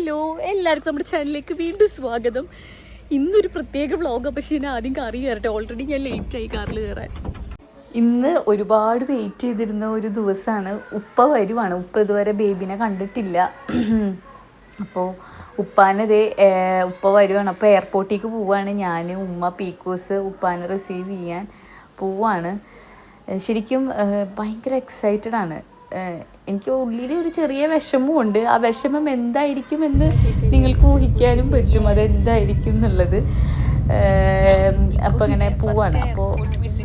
Hello എല്ലാവർക്കും നമ്മുടെ ചാനലിലേക്ക് വീണ്ടും സ്വാഗതം. ഇന്നൊരു പ്രത്യേക വ്ളോഗ് പക്ഷേ ഞാൻ ആദ്യം കാറി കയറട്ടെ ഓൾറെഡി ഞാൻ ലേറ്റ് ആയി കാറിൽ കയറാൻ. ഇന്ന് ഒരുപാട് വെയിറ്റ് ചെയ്തിരുന്ന ഒരു ദിവസമാണ് ഉപ്പ വരുവാണ്. ഉപ്പ ഇതുവരെ ബേബിനെ കണ്ടിട്ടില്ല. അപ്പോൾ ഉപ്പാനത് ഉപ്പ വരുവാണ്. അപ്പോൾ എയർപോർട്ടിലേക്ക് പോവുകയാണ് ഞാൻ ഉമ്മ പീക്കൂസ് ഉപ്പാനെ റിസീവ് ചെയ്യാൻ പോവാണ്. ശരിക്കും ഭയങ്കര എക്സൈറ്റഡ് ആണ്. എനിക്ക് ഉള്ളിൽ ഒരു ചെറിയ വിഷമവും ഉണ്ട് ആ വിഷമം എന്തായിരിക്കും എന്ന് നിങ്ങൾക്ക് ഊഹിക്കാനും പറ്റും. അത് എന്തായിരിക്കും എന്നുള്ളത്. അപ്പോൾ അങ്ങനെ പോവാണ്. അപ്പോൾ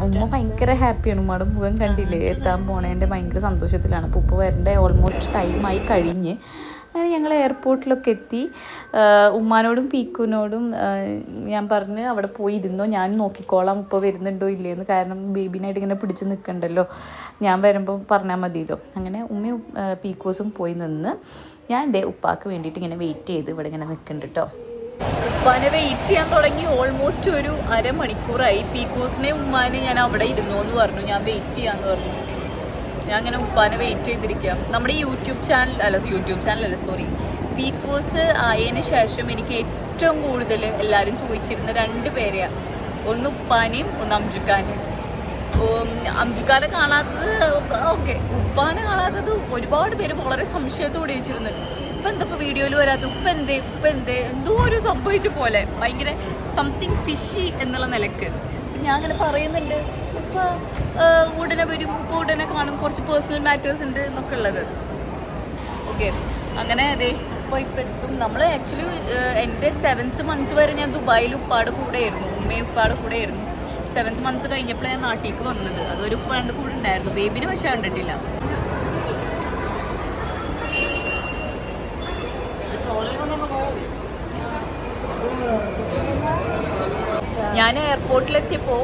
ഉമ്മ ഭയങ്കര ഹാപ്പിയാണ്. ഉമ്മയുടെ മുഖം കണ്ടില്ലേ? എത്താൻ പോണേന്റെ ഭയങ്കര സന്തോഷത്തിലാണ്. അപ്പോൾ ഉപ്പ വരേണ്ട? ഓൾമോസ്റ്റ് ടൈമായി കഴിഞ്ഞ്. അങ്ങനെ ഞങ്ങൾ എയർപോർട്ടിലൊക്കെ എത്തി. ഉമ്മാനോടും പീക്കുനോടും ഞാൻ പറഞ്ഞ് അവിടെ പോയി ഇരുന്നോ ഞാൻ നോക്കിക്കോളാം ഇപ്പോൾ വരുന്നുണ്ടോ ഇല്ലേന്ന്. കാരണം ബേബിനായിട്ട് ഇങ്ങനെ പിടിച്ച് നിൽക്കണ്ടല്ലോ. ഞാൻ വരുമ്പോൾ പറഞ്ഞാൽ മതിയല്ലോ. അങ്ങനെ ഉമ്മയും പീക്കോസും പോയി നിന്ന് ഞാൻ എന്റെ ഉപ്പാക്ക് വേണ്ടിയിട്ട് ഇങ്ങനെ വെയിറ്റ് ചെയ്ത് ഇവിടെ ഇങ്ങനെ നിൽക്കുന്നുണ്ട് കേട്ടോ ഉപ്പാനെ വെയിറ്റ് ചെയ്യാൻ തുടങ്ങി ഓൾമോസ്റ്റ് ഒരു അരമണിക്കൂറായി. പീക്കൂസിനെ ഉമ്മാനെ ഞാൻ അവിടെ ഇരുന്നു എന്ന് പറഞ്ഞു. ഞാൻ വെയിറ്റ് ചെയ്യാന്ന് പറഞ്ഞു. ഞാൻ അങ്ങനെ ഉപ്പാനെ വെയിറ്റ് ചെയ്തിരിക്കുക നമ്മുടെ യൂട്യൂബ് ചാനൽ അല്ല യൂട്യൂബ് ചാനൽ അല്ല സോറി പീക്കോസ് ആയതിനു ശേഷം എനിക്ക് ഏറ്റവും കൂടുതൽ എല്ലാവരും ചോദിച്ചിരുന്ന രണ്ട് പേരെയാണ് ഒന്ന് ഉപ്പാനെയും ഒന്ന് അംജുക്കാനെയും. അംജുക്കാനെ കാണാത്തത് ഓക്കെ ഉപ്പാനെ കാണാത്തത് ഒരുപാട് പേര് വളരെ സംശയത്തോടെ ചോദിച്ചിരുന്നു. ഇപ്പം എന്താ ഇപ്പോൾ വീഡിയോയിൽ വരാത്ത ഉപ്പ എന്തേ ഉപ്പ എന്തേ? എന്തോ ഒരു സംഭവിച്ച പോലെ. ഭയങ്കര സംതിങ് ഫിഷി എന്നുള്ള നിലയ്ക്ക്. ഞാൻ അങ്ങനെ പറയുന്നുണ്ട് ഉപ്പ ആ, ഉടനെ വരും. ഇപ്പോൾ ഉടനെ കാണും. കുറച്ച് പേഴ്സണൽ മാറ്റേഴ്സ് ഉണ്ട് എന്നൊക്കെ ഉള്ളത്. ഓക്കെ അങ്ങനെ അതെ ഇപ്പോൾ ഇപ്പം എത്തും നമ്മൾ ആക്ച്വലി എന്റെ സെവൻത്ത് മന്ത് വരെ ഞാൻ ദുബായിൽ ഉപ്പാട് കൂടെ ആയിരുന്നു ഉമ്മയും ഉപ്പാട് കൂടെ ആയിരുന്നു സെവൻത്ത് മന്ത് കഴിഞ്ഞപ്പോൾ ഞാൻ നാട്ടിലേക്ക് വന്നത്. അതൊരു ഉപ്പാണ്ട് കൂടെ ഉണ്ടായിരുന്നു. ബേബിനെ പക്ഷേ കണ്ടിട്ടില്ല. ഞാൻ എയർപോർട്ടിലെത്തിയപ്പോൾ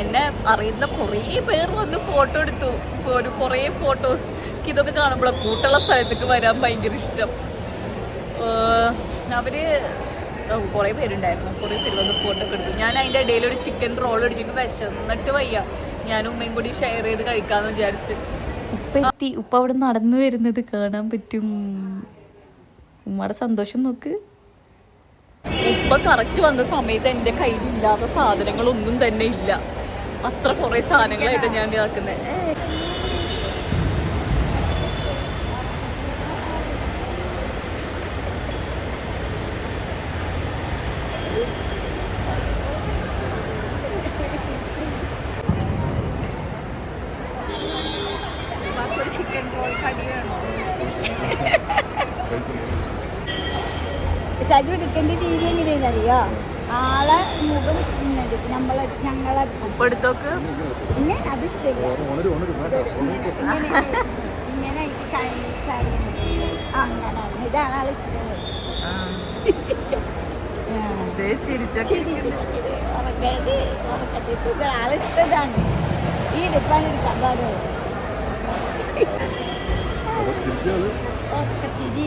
എന്നെ അറിയുന്ന കുറേ പേർ വന്ന് ഫോട്ടോ എടുത്തു. ഒരു കുറേ ഫോട്ടോസ് ഇതൊക്കെ കാണുമ്പോൾ കൂട്ടുള്ള സ്ഥലത്തേക്ക് വരാൻ ഭയങ്കര ഇഷ്ടം. അവർ കുറേ പേരുണ്ടായിരുന്നു. കുറേ പേര് വന്ന് ഫോട്ടോ ഒക്കെ എടുത്തു. ഞാൻ അതിന്റെ ഇടയിൽ ഒരു ചിക്കൻ റോൾ അടിച്ചിട്ട് വിശന്നിട്ട് വയ്യ. ഞാനും ഉമ്മയും കൂടി ഷെയർ ചെയ്ത് കഴിക്കാമെന്ന് വിചാരിച്ച്. ഉപ്പ എത്തി. ഉപ്പ അവിടെ നടന്നു വരുന്നത് കാണാൻ പറ്റും. ഉമ്മയുടെ സന്തോഷം നോക്ക്. ഉപ്പ കറക്റ്റ് വന്ന സമയത്ത് എന്റെ കയ്യിൽ ഇല്ലാത്ത സാധനങ്ങളൊന്നും തന്നെ ഇല്ല. അത്ര കുറേ സാധനങ്ങളായിട്ട് ഞാൻ ഇതാക്കുന്നത് സജു എടുക്കേണ്ട രീതി എങ്ങനെയാണെന്ന് അറിയോ ആളെ മുഖം ഇങ്ങനെ നമ്മളെ ഞങ്ങളെ ഉപ്പെടുത്തോക്ക്. പിന്നെ അത് ഇങ്ങനെ അങ്ങനെ ഇതാണ് ആളെ ഇഷ്ടം. ദേ ചിരിച്ചൊക്കെ ചിരി ചിരി ചിരി. ഉറക്കത് ആളെ ഇഷ്ടതാണ്. ഈ എടുക്കാൻ പാടുള്ളൂ. ഉറക്ക ചിരി.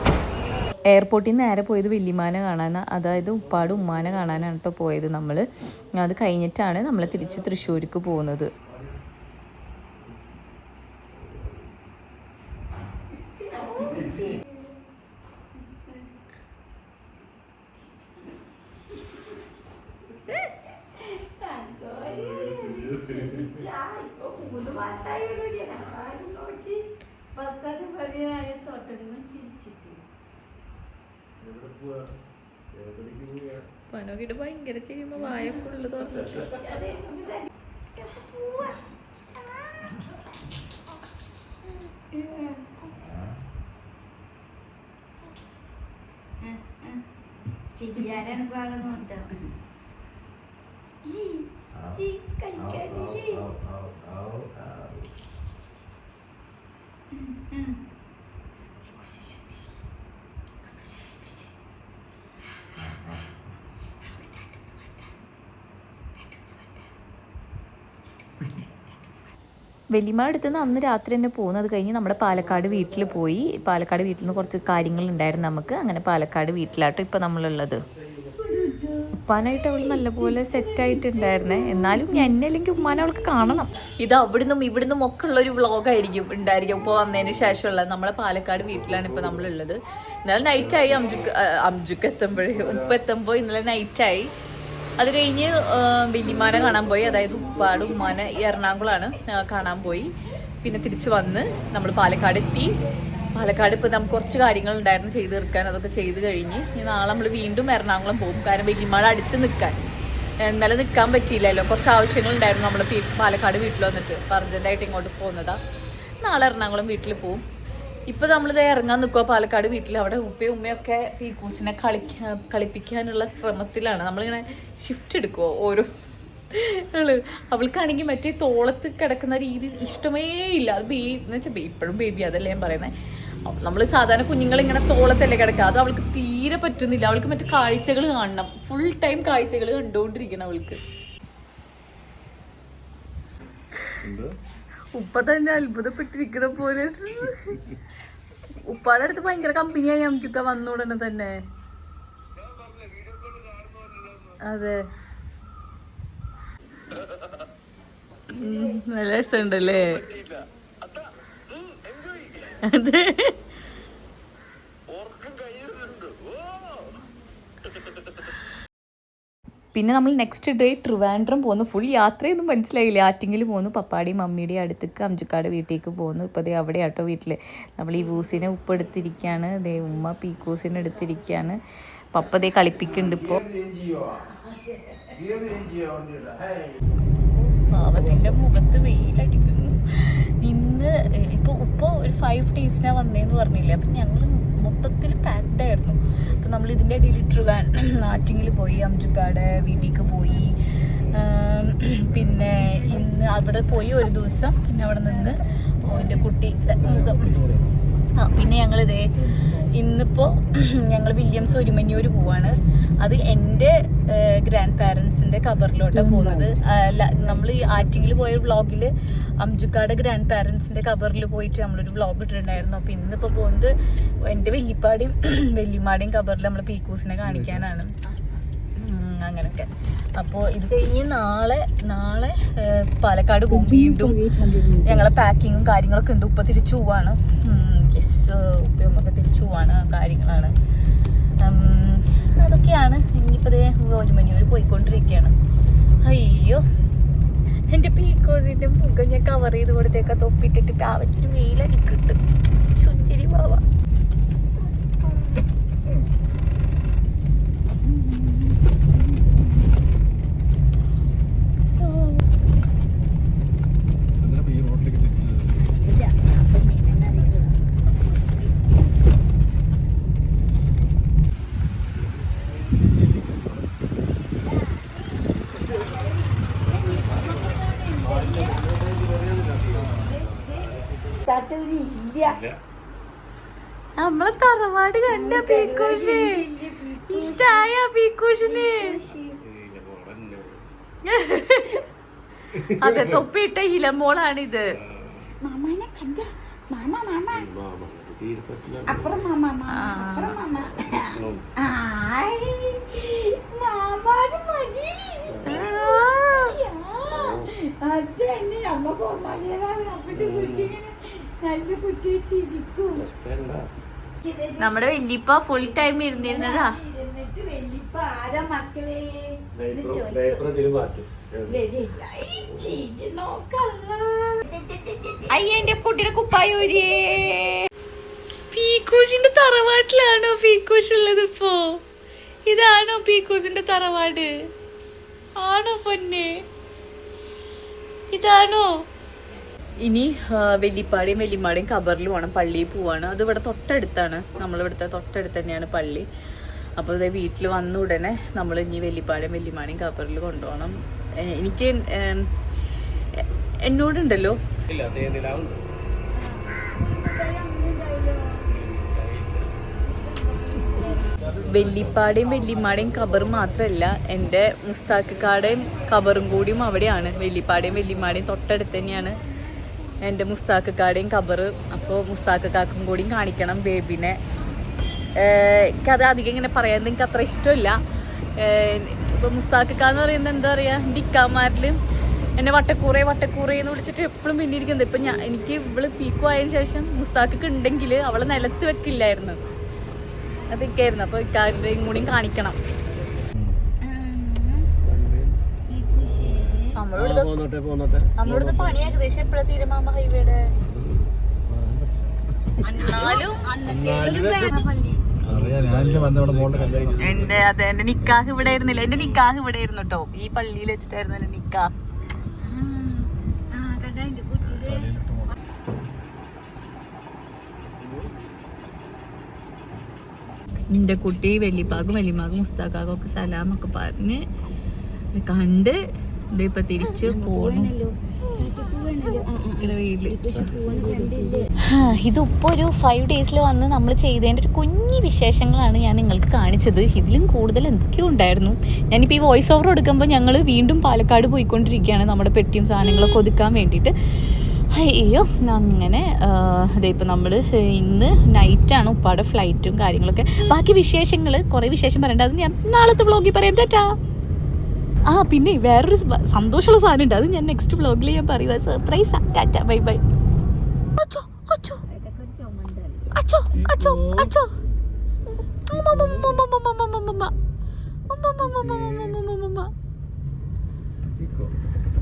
എയർപോർട്ടിൽ നിന്ന് നേരെ പോയത് വല്യമാനെ കാണാൻ അതായത് ഉപ്പാട് ഉമ്മാനെ കാണാനാണ് കേട്ടോ പോയത് നമ്മൾ അത് കഴിഞ്ഞിട്ടാണ് നമ്മൾ തിരിച്ച് തൃശ്ശൂർക്ക് പോകുന്നത്. പനോക്കിട്ട് ഭയങ്കര ചെയ്യുമ്പോ വായ ഫുള്ള് തുറന്നിട്ട് ചെയ്യാനാണ് പാടുന്നു ആവ്, ആവ്, വലിയമ്മ അടുത്ത് നിന്ന് അന്ന് രാത്രി തന്നെ പോകുന്നത് കഴിഞ്ഞ് നമ്മുടെ പാലക്കാട് വീട്ടിൽ പോയി. പാലക്കാട് വീട്ടിൽ നിന്ന് കുറച്ച് കാര്യങ്ങളുണ്ടായിരുന്നു നമുക്ക്. അങ്ങനെ പാലക്കാട് വീട്ടിലാട്ടോ ഇപ്പം നമ്മളുള്ളത്. ഉപ്പാനായിട്ട് അവൾ നല്ലപോലെ സെറ്റായിട്ടുണ്ടായിരുന്നേ എന്നാലും എന്നെ അല്ലെങ്കിൽ ഉമ്മാനെ അവൾക്ക് കാണണം. ഇത് അവിടുന്നും ഇവിടുന്നും ഒക്കെ ഉള്ള ഒരു വ്ളോഗായിരിക്കും ഉണ്ടായിരിക്കും ഇപ്പോൾ വന്നതിന് ശേഷമുള്ള നമ്മളെ പാലക്കാട് വീട്ടിലാണ് ഇപ്പോൾ നമ്മളുള്ളത്. ഇന്നലെ നൈറ്റായി അംജുക്ക് അംജുക്ക് എത്തുമ്പോഴേ ഉപ്പ് എത്തുമ്പോൾ ഇന്നലെ നൈറ്റായി അത് കഴിഞ്ഞ് വല്യമാനെ കാണാൻ പോയി. അതായത് ഉപ്പാട് ഉമ്മാനെ എറണാകുളമാണ് കാണാൻ പോയി. പിന്നെ തിരിച്ച് വന്ന് നമ്മൾ പാലക്കാട് എത്തി. പാലക്കാട് ഇപ്പോൾ നമുക്ക് കുറച്ച് കാര്യങ്ങൾ ഉണ്ടായിരുന്നു ചെയ്ത് തീർക്കാൻ അതൊക്കെ ചെയ്ത് കഴിഞ്ഞ് ഇനി നാളെ നമ്മൾ വീണ്ടും എറണാകുളം പോകും. കാരണം വെല്ലിമാട് അടുത്ത് നിൽക്കാൻ. ഇന്നലെ നിൽക്കാൻ പറ്റിയില്ലല്ലോ. കുറച്ച് ആവശ്യങ്ങൾ ഉണ്ടായിരുന്നു നമ്മൾ പാലക്കാട് വീട്ടിൽ വന്നിട്ട്. അർജന്റായിട്ട് ഇങ്ങോട്ട് പോകുന്നതാണ് നാളെ എറണാകുളം വീട്ടിൽ പോവും ഇപ്പൊ നമ്മളിത് ഇറങ്ങാൻ നിൽക്കുക പാലക്കാട് വീട്ടിൽ അവിടെ ഉപ്പയും ഉമ്മയൊക്കെ ഫീക്കൂസിനെ കളിക്കാ കളിപ്പിക്കാനുള്ള ശ്രമത്തിലാണ്. നമ്മളിങ്ങനെ ഷിഫ്റ്റ് എടുക്കുമോ ഓരോ അവൾക്കാണെങ്കിൽ മറ്റേ തോളത്ത് കിടക്കുന്ന രീതി ഇഷ്ടമേ ഇല്ല. അത് ബേ എന്ന് വെച്ചാൽ ഇപ്പോഴും ബേബി അതല്ലേ ഞാൻ പറയുന്നത് നമ്മൾ സാധാരണ കുഞ്ഞുങ്ങളിങ്ങനെ തോളത്തല്ലേ കിടക്കുക അത് അവൾക്ക് തീരെ പറ്റുന്നില്ല. അവൾക്ക് മറ്റേ കാഴ്ചകൾ കാണണം. ഫുൾ ടൈം കാഴ്ചകൾ കണ്ടുകൊണ്ടിരിക്കണം അവൾക്ക്. ഉപ്പ തന്നെ അത്ഭുതപ്പെട്ടിരിക്കുന്ന പോലെ. ഉപ്പാടെ അടുത്ത് ഭയങ്കര കമ്പനിയായി അംജുക്ക വന്ന ഉടനെ തന്നെ. അതെ. നല്ല രസമുണ്ടല്ലേ? അതെ. പിന്നെ നമ്മൾ നെക്സ്റ്റ് ഡേ ട്രിവാൻഡ്രം പോകുന്നു ഫുൾ യാത്രയൊന്നും മനസ്സിലായില്ല. ആറ്റിങ്ങിൽ പോകുന്നു പപ്പാടി മമ്മിയുടെ അടുത്തേക്ക് അംജുക്കാട് വീട്ടിലേക്ക് പോകുന്നു ഇപ്പോൾ ദേ അവിടെ ആട്ടോ വീട്ടിൽ നമ്മൾ ഈ വൂസിനെ ഉപ്പെടുത്തിരിക്കുകയാണ് ദേ ഉമ്മ പീക്കൂസിനെ എടുത്തിരിക്കുകയാണ് പപ്പ ദേ കളിപ്പിക്കുന്നുണ്ട് ഇപ്പോൾ പാവത്തിന്റെ മുഖത്ത് വെയിലടിക്കുന്നു. ഇന്ന് ഇപ്പൊ ഉപ്പ ഒരു ഫൈവ് ഡേയ്സിനാണ് വന്നേന്ന് പറഞ്ഞില്ലേ? അപ്പൊ ഞങ്ങൾ മൊത്തത്തിൽ പാക്ഡ് ആയിരുന്നു. അപ്പൊ നമ്മൾ ഇതിന്റെ ഇടയിൽ ട്രിവാൻ ആറ്റിങ്ങിൽ പോയി അംജുക്കാട് വീട്ടിലേക്ക് പോയി. പിന്നെ ഇന്ന് അവിടെ പോയി ഒരു ദിവസം. പിന്നെ അവിടെ നിന്ന് എന്റെ കുട്ടി മുഖം പിന്നെ ഞങ്ങളിതേ ഇന്നിപ്പോൾ ഞങ്ങൾ വില്യംസ് ഒരുമന്യൂർ പോവാണ്. അത് എന്റെ ഗ്രാൻഡ് പാരൻസിന്റെ കബറിലോട്ടാണ് പോകുന്നത് നമ്മൾ ഈ ആറ്റിങ്ങിൽ പോയ വ്ളോഗിൽ അംജുക്കാട് ഗ്രാൻഡ് പാരൻസിന്റെ കബറിൽ പോയിട്ട് നമ്മളൊരു വ്ളോഗ് ഇട്ടിട്ടുണ്ടായിരുന്നു. അപ്പോൾ ഇന്നിപ്പോൾ പോകുന്നത് എന്റെ വല്യപ്പാടിയും വെല്ലിമാടിയും കബറിൽ നമ്മൾ പീക്കൂസിനെ കാണിക്കാനാണ്. അങ്ങനെയൊക്കെ അപ്പോൾ ഇത് കഴിഞ്ഞ് നാളെ നാളെ പാലക്കാട് പോകും വീണ്ടും. ഞങ്ങളെ പാക്കിങ്ങും കാര്യങ്ങളൊക്കെ ഉണ്ട്. ഉപ്പ തിരിച്ചു പോവാണ്. യെസ് ഉപ്പയുമൊക്കെ തിരിച്ചു പോവാണ് കാര്യങ്ങളാണ് അതൊക്കെയാണ്. ഇനിയിപ്പോൾ ദേ ഒരു മണിയൂർ പോയിക്കൊണ്ടിരിക്കുകയാണ് അയ്യോ. എന്റെ പീക്കോസിന്റെ മുഖം ഞാൻ കവർ ചെയ്ത് കൊടുത്തേക്ക. തൊപ്പിട്ടിട്ട് പാവത്തിന് വെയിലടിക്കിട്ട് സുന്ദരി പാവ ഇല്ല അപ്പം ഇങ്ങനെ അറിയുള്ളൂ. താത്തൂരി ഇല്ല. നമ്മളെ തറവാട് കണ്ട പീക്കൂഷ് ഇഷ്ടായ പീക്കൂഷിന്. അതെ തൊപ്പിയിട്ട ഇലമോളാണിത് മാമാനെ കണ്ട. മാമ മാമ. അപ്പുറം മാമ മാമ അപ്പുറം മാമ. ആയ്. മാമാന് മതി. അത് തന്നെ. നമ്മ പോമാലിയാണ് അപ്പത്തെ കുട്ടിങ്ങനെ നല്ല കുട്ടിയായിട്ട് ഇരിക്കും നമ്മുടെ വല്യപ്പ ഫുൾ ടൈം ഇരുന്നിരുന്നതാ. അയ്യന്റെ വെല്ലിപ്പ ആരാ മക്കളെ. അയ്യ എന്റെ കുട്ടിയുടെ കുപ്പായൂരിയേ പീക്കൂശിന്റെ തറവാട്ടിലാണോ പീക്കൂശ് ഉള്ളത് ഇപ്പോ? ഇതാണോ പീക്കൂസിന്റെ തറവാട്? ആണോ പൊന്നെ? ഇതാണോ? ഇനി വെല്ലിപ്പാടിയും വെല്ലിമാടിയും കബറിൽ പോകണം പള്ളിയിൽ പോവാണ്. അത് ഇവിടെ തൊട്ടടുത്താണ്. നമ്മളിവിടുത്തെ തൊട്ടടുത്ത് തന്നെയാണ് പള്ളി. അപ്പോൾ ഇതേ വീട്ടിൽ വന്ന ഉടനെ നമ്മൾ ഇനി വെല്ലിപ്പാടിയും വെല്ലിമാടിയും കബറിൽ കൊണ്ടുപോകണം. എനിക്ക് എന്നോടുണ്ടല്ലോ? വെല്ലിപ്പാടിയും വെല്ലിമാടിയും കബർ മാത്രമല്ല എന്റെ മുസ്താക്കിക്കാടേയും കബറും കൂടിയും അവിടെയാണ്. വെല്ലിപ്പാടിയും വെല്ലിമാടിയും തൊട്ടടുത്ത് തന്നെയാണ്. എന്റെ മുസ്താക്കക്കാടെയും കബറ് അപ്പോൾ മുസ്താക്കക്കാക്കും കൂടിയും കാണിക്കണം ബേബിനെ. എനിക്കത് അധികം ഇങ്ങനെ പറയാൻ എനിക്ക് അത്ര ഇഷ്ടമില്ല. ഇപ്പോൾ മുസ്താക്കക്ക എന്ന് പറയുന്നത് എന്താ പറയുക എന്റെ ഇക്കാമാരിൽ എന്നെ വട്ടക്കൂറേ വട്ടക്കൂറേ എന്ന് വിളിച്ചിട്ട് എപ്പോഴും പിന്നിരിക്കുന്നത്. ഇപ്പം ഞാൻ എനിക്ക് ഇവൾ പീക്കു ആയതിനു ശേഷം മുസ്താക്കൊക്കെ ഉണ്ടെങ്കിൽ അവളെ നിലത്ത് വെക്കില്ലായിരുന്നു. അതൊക്കെയായിരുന്നു. അപ്പോൾ ഇക്കാരുടെയും കൂടിയും കാണിക്കണം. നമ്മളിവിടുത്തെ പണി ഏകദേശം എപ്പോഴാ തീരുമാമ ഹൈവേയുടെ എന്റെ അതെ എന്റെ നിക്കാഹ് ഇവിടെ ആയിരുന്നില്ല. എന്റെ നിക്കാഹ് ഇവിടെ ആയിരുന്നു കേട്ടോ ഈ പള്ളിയിൽ വെച്ചിട്ടായിരുന്നു എന്റെ നിക്കാഹ്. നിന്റെ കുട്ടി വെല്ലിപ്പാകും വെല്ലിമാകും മുസ്താഖാകും ഒക്കെ സലാമൊക്കെ പറഞ്ഞ് കണ്ട് ഇത് ഇപ്പൊ തിരിച്ച് പോണു. ഭയങ്കര വെയിൽ. ഇതിപ്പോൾ ഒരു ഫൈവ് ഡേയ്സിൽ വന്ന് നമ്മൾ ചെയ്തതിന്റെ ഒരു കുഞ്ഞു വിശേഷങ്ങളാണ് ഞാൻ നിങ്ങൾക്ക് കാണിച്ചത്. ഇതിലും കൂടുതൽ എന്തൊക്കെയോ ഉണ്ടായിരുന്നു. ഞാനിപ്പോൾ ഈ വോയിസ് ഓവർ എടുക്കുമ്പോൾ ഞങ്ങൾ വീണ്ടും പാലക്കാട് പോയിക്കൊണ്ടിരിക്കുകയാണ് നമ്മുടെ പെട്ടിയും സാധനങ്ങളൊക്കെ ഒതുക്കാൻ വേണ്ടിയിട്ട്. അയ്യോ അങ്ങനെ അതേ ഇപ്പം നമ്മൾ ഇന്ന് നൈറ്റാണ് ഉപ്പാടെ ഫ്ലൈറ്റും കാര്യങ്ങളൊക്കെ. ബാക്കി വിശേഷങ്ങൾ കുറേ വിശേഷം പറയേണ്ട. അത് ഞാൻ നാളത്തെ വ്ളോഗിൽ പറയാം. ടാറ്റാ. ആ പിന്നെ വേറൊരു സന്തോഷമുള്ള സാധനം ഉണ്ട് അത് ഞാൻ നെക്സ്റ്റ് വ്ളോഗിൽ ഞാൻ പറയുക സർപ്രൈസ് ടാറ്റ ബൈ ബൈ അച്ചോ അച്ചോ അച്ചോ അച്ചോ അച്ചോ ഉമ്മ, ഉമ്മ, ഉമ്മ, ഉമ്മ, ഉമ്മ, ഉമ്മ. ഉമ്മ,